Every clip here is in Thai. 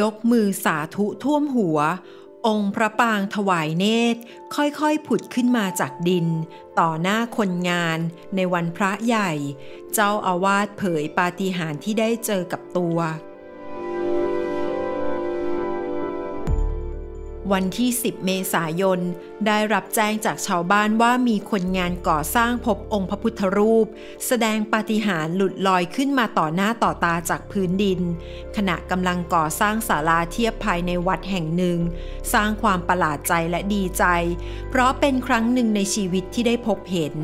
ยกมือสาธุท่วมหัว องค์พระปางถวายเนตร ค่อยๆผุดขึ้นมาจากดิน ต่อหน้าคนงานในวันพระใหญ่ เจ้าอาวาสเผยปาฏิหาริย์ที่ได้เจอกับตัว วันที่ 10 เมษายน ได้รับแจ้งจากชาวบ้านว่ามีคนงานก่อสร้างพบองค์พระพุทธรูป แสดงปาฏิหาริย์หลุดลอยขึ้นมาต่อหน้าต่อตาจากพื้นดิน ขณะกำลังก่อสร้างศาลาเทียบภายในวัดแห่งหนึ่ง สร้างความประหลาดใจและดีใจ เพราะเป็นครั้งหนึ่งในชีวิตที่ได้พบเห็น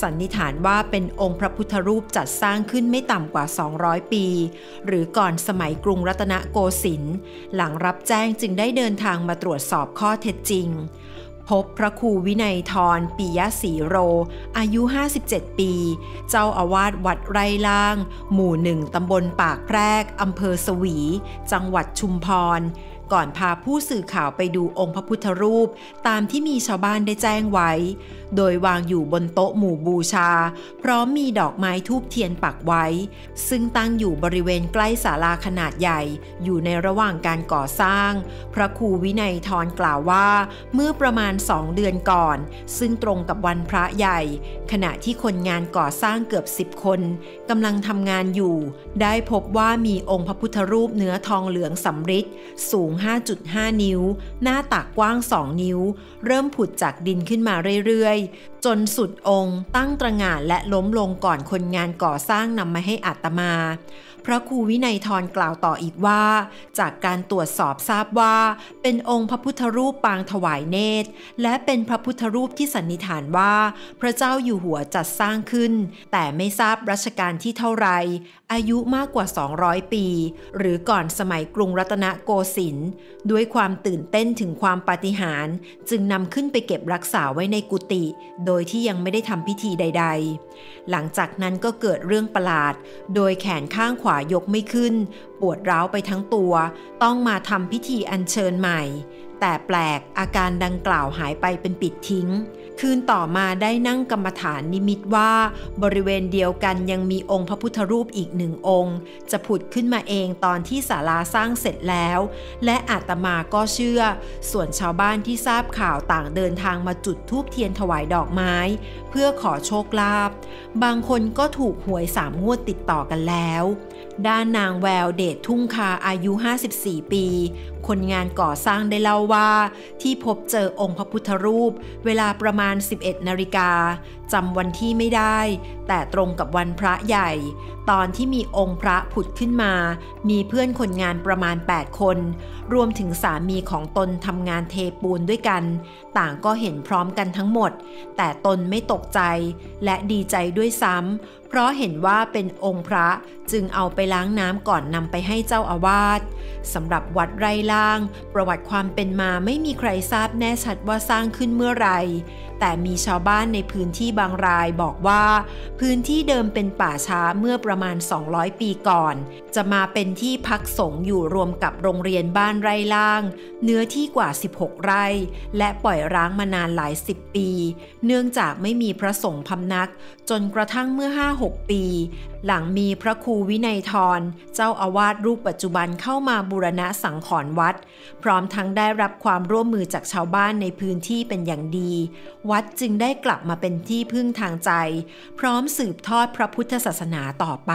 สันนิษฐานว่าเป็นองค์พระพุทธรูปจัดสร้างขึ้นไม่ต่ำกว่า 200 ปี หรือก่อนสมัยกรุงรัตนโกสินทร์หลังรับแจ้งจึงได้เดินทางมาตรวจสอบข้อเท็จจริง พบพระครูวินัยทรปิยศรีโร อายุ 57 ปี เจ้าอาวาสวัดไรล่าง หมู่หนึ่งตำบลปากแพรกอำเภอสวี จังหวัดชุมพร ก่อนพาผู้สื่อข่าวไปดูองค์พระพุทธรูป ตามที่มีชาวบ้านได้แจ้งไว้ โดยวางอยู่บนโต๊ะหมู่บูชา พร้อมมีดอกไม้ทูบเทียนปักไว้ ซึ่งตั้งอยู่บริเวณใกล้ศาลาขนาดใหญ่ อยู่ในระหว่างการก่อสร้าง พระครูวินัยทรกล่าวว่า เมื่อประมาณสองเดือนก่อน ซึ่งตรงกับวันพระใหญ่ ขณะที่คนงานก่อสร้างเกือบสิบคนกำลังทำงานอยู่ ได้พบว่ามีองค์พระพุทธรูปเนื้อทองเหลืองสำริดสูง5.5 นิ้ว หน้าตักกว้าง 2 นิ้ว เริ่มผุดจากดินขึ้นมาเรื่อยๆ จนสุดองค์ ตั้งตระหง่านและล้มลงก่อนคนงานก่อสร้างนำมาให้อัตมา พระครูวินัยทรกล่าวต่ออีกว่า จากการตรวจสอบทราบว่า เป็นองค์พระพุทธรูปปางถวายเนตร และเป็นพระพุทธรูปที่สันนิษฐานว่า พระเจ้าอยู่หัวจัดสร้างขึ้น แต่ไม่ทราบรัชกาลที่เท่าไร อายุมากกว่า 200 ปี หรือก่อนสมัยกรุงรัตนโกสินทร์ด้วยความตื่นเต้นถึงความปาฏิหาริย์จึงนำขึ้นไปเก็บรักษาไว้ในกุฏิโดยยที่ยังไม่ได้ทำพิธีใด ๆ หลังจากนั้นก็เกิดเรื่องประหลาด โดยแขนข้างขวายกไม่ขึ้น ปวดร้าวไปทั้งตัว ต้องมาทำพิธีอัญเชิญใหม่ แต่แปลกอาการดังกล่าวหายไปเป็นปิดทิ้ง คืนต่อมาได้นั่งกรรมฐานนิมิตว่า บริเวณเดียวกันยังมีองค์พระพุทธรูปอีกหนึ่งองค์ จะผุดขึ้นมาเองตอนที่ศาลาสร้างเสร็จแล้ว และอาตมาก็เชื่อ ส่วนชาวบ้านที่ทราบข่าวต่างเดินทางมาจุดธูปเทียนถวายดอกไม้ เพื่อขอโชคลาภบางคนก็ถูกหวยสามงวดติดต่อกันแล้ว ด้านนางแววเดชทุ่งคาอายุ 54 ปี คนงานก่อสร้างได้เล่าว่าที่พบเจอองค์พระพุทธรูป เวลาประมาณ 11 นาฬิกาจำวันที่ไม่ได้ แต่ตรงกับวันพระใหญ่ ตอนที่มีองค์พระผุดขึ้นมา มีเพื่อนคนงานประมาณ 8 คน รวมถึงสามีของตนทำงานเทปูนด้วยกัน ต่างก็เห็นพร้อมกันทั้งหมด แต่ตนไม่ตกใจ และดีใจด้วยซ้ำเพราะเห็นว่าเป็นองค์พระจึงเอาไปล้างน้ำก่อนนำไปให้เจ้าอาวาสสำหรับวัดไรล่าง ประวัติความเป็นมาไม่มีใครทราบแน่ชัดว่าสร้างขึ้นเมื่อไร แต่มีชาวบ้านในพื้นที่บางรายบอกว่า พื้นที่เดิมเป็นป่าช้าเมื่อประมาณ 200 ปีก่อน จะมาเป็นที่พักสงฆ์อยู่รวมกับโรงเรียนบ้านไร่ล่าง เนื้อที่กว่า 16 ไร่ และปล่อยร้างมานานหลายสิบปี เนื่องจากไม่มีพระสงฆ์พำนัก จนกระทั่งเมื่อ 5-6 ปี หลังมีพระครูวินัยทร เจ้าอาวาสรูปปัจจุบันเข้ามาบูรณะสังขรวัด พร้อมทั้งได้รับความร่วมมือจากชาวบ้านในพื้นที่เป็นอย่างดี วัดจึงได้กลับมาเป็นที่พึ่งทางใจ พร้อมสืบทอดพระพุทธศาสนาต่อไป